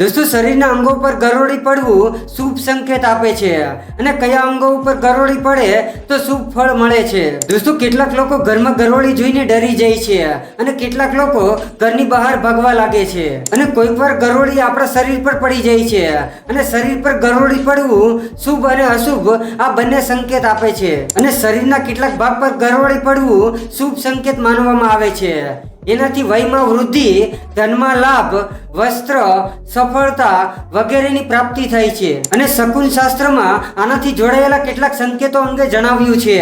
દોસ્તો, શરીરના અંગો પર ગરોળી પડવું શુભ સંકેત આપે છે. અને કયા અંગો ઉપર ગરોળી પડે તો શુભ ફળ મળે છે. દોસ્તો, કેટલાક લોકો ઘરમાં ગરોળી જોઈને ડરી જાય છે અને કેટલાક લોકો ઘરની બહાર ભાગવા લાગે છે. અને કોઈક વાર ગરોળી આપણા શરીર પર પડી જાય છે. અને શરીર પર ગરોળી પડવું શુભ અને અશુભ આ બંને સંકેત આપે છે. અને શરીરના કેટલાક ભાગ પર ગરોળી પડવું શુભ સંકેત માનવામાં આવે છે. એનાથી વયમાં વૃદ્ધિ, ધનમાં લાભ વસ્ત્ર, સફળતા વગેરેની પ્રાપ્તિ થાય છે. અને શકુન શાસ્ત્રમાં આનાથી જોડાયેલા કેટલાક સંકેતો અંગે જણાવ્યું છે.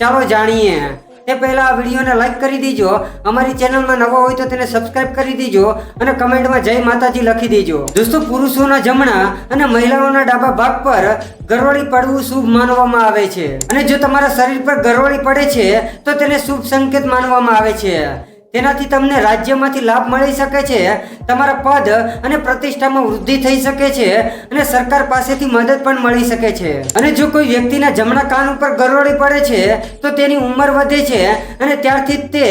ચાલો જાણીએ. તે પહેલા આ વિડીયોને લાઈક કરી દીજો. અમારી ચેનલમાં નવો હોય તો તેને સબસ્ક્રાઇબ કરી દીજો અને કમેન્ટમાં જય માતાજી લખી દેજો. દોસ્તો, પુરુષોના જમણા અને મહિલાઓના ડાબા ભાગ પર ગરવળી પડવું શુભ માનવામાં આવે છે. અને જો તમારા શરીર પર ગરોળી પડે છે, તો તેને શુભ સંકેત માનવામાં આવે છે. તેનાથી તમને રાજ્યમાંથી લાભ મળી શકે છે, તમારા પદ અને પ્રતિષ્ઠામાં વૃદ્ધિ થઈ શકે છે અને સરકાર પાસેથી મદદ પણ મળી શકે છે. અને જો કોઈ વ્યક્તિના જમણા કાન ઉપર ગરોળી પડે છે, તો તેની ઉંમર વધે છે અને ત્યારથી તે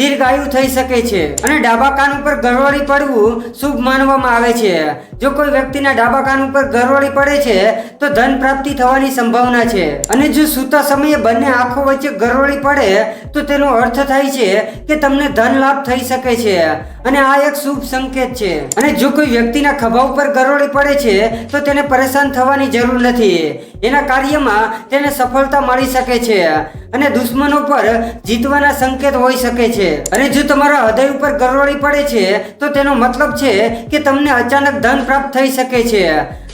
દીર્ઘાયુ થઈ શકે છે. અને ડાબા કાન ઉપર ગરોળી પડવું શુભ માનવામાં આવે છે. જો કોઈ વ્યક્તિના ડાબા કાન ઉપર ગરોળી પડે છે, તો ધન પ્રાપ્તિ થવાની સંભાવના છે. અને જો સૂતા સમયે બંને આંખો વચ્ચે ગરોળી પડે, તો તેનો અર્થ થાય છે કે તમને ધન લાભ થઈ શકે છે. અને આ એક શુભ સંકેત છે. અને જો કોઈ વ્યક્તિના ખભા ઉપર ગરોળી પડે છે, તો તેને પરેશાન થવાની જરૂર નથી. એના કાર્યમાં તેને સફળતા મળી શકે છે. અને દુશ્મનો પર જીતવાના સંકેત હોઈ શકે છે. અને જો તમારા હૃદય ઉપર ગરોળી પડે છે, તો તેનો મતલબ છે કે તમને અચાનક ધન પ્રાપ્ત થઈ શકે છે.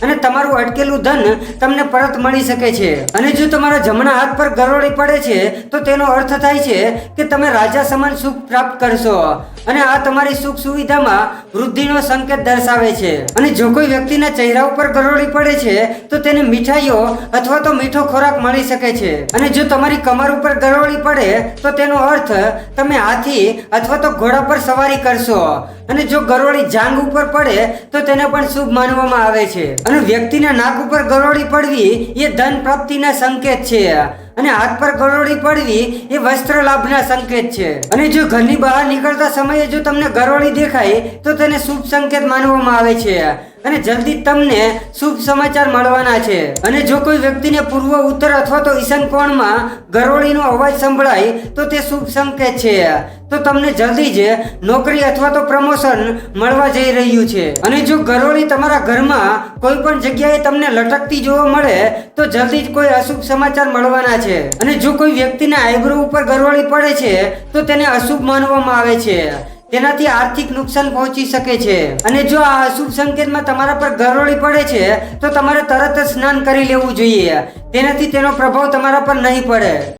અને તમારું અટકેલું ધન તમને પરત મળી શકે છે. અને જો તમારા જમણા હાથ પર ગરોળી પડે છે, તો તેનો અર્થ થાય છે કે તમે રાજા સમાન સુખ પ્રાપ્ત કરશો. અને આ તમારી સુખ સુવિધામાં વૃદ્ધિનો સંકેત દર્શાવે છે. અને જો કોઈ વ્યક્તિના ચહેરા ઉપર ગરોળી પડે છે, તો તેને મીઠાઈઓ અથવા તો મીઠો ખોરાક મળી શકે છે. અને જો તમારી કમર ઉપર ગરોળી પડે તો તેનો અર્થ તમે હાથી અથવા તો ઘોડા પર સવારી કરશો. અને જો ગરોળી જાંગ ઉપર પડે તો તેને પણ શુભ માનવામાં આવે છે. અને વ્યક્તિના નાક ઉપર ગરોળી પડવી એ ધન પ્રાપ્તિના સંકેત છે. અને હાથ પર ગરોળી પડવી એ વસ્ત્ર લાભના સંકેત છે. અને જો ઘરની બહાર નીકળતા સમયે જો તમને ગરોળી દેખાય તો તેને શુભ સંકેત માનવામાં આવે છે. અને જલ્દી તમને શુભ સમાચાર મળવાના છે. અને જો કોઈ વ્યક્તિને પૂર્વ ઉત્તર અથવા તો ઈશાન કોણમાં ગરોળીનો અવાજ સંભળાય, તો તે શુભ સંકેત છે. તો તમને જલ્દી જ નોકરી અથવા તો પ્રમોશન મળવા જઈ રહ્યું છે. અને જો ગરોળી તમારા ઘરમાં કોઈ પણ જગ્યાએ તમને લટકતી જોવા મળે, તો જલ્દી જ કોઈ અશુભ સમાચાર મળવાના છે. અને જો કોઈ વ્યક્તિના આઈબ્રો ઉપર ગરોળી પડે છે, તો તેને અશુભ માનવામાં આવે છે. તેનાથી આર્થિક નુકસાન પહોંચી શકે છે. અને જો આ અશુભ સંકેતમાં તમારા પર ગરોળી પડે છે, તો તમારે તરત જ સ્નાન કરી લેવું જોઈએ. તેનાથી તેનો પ્રભાવ તમારા પર નહીં પડે.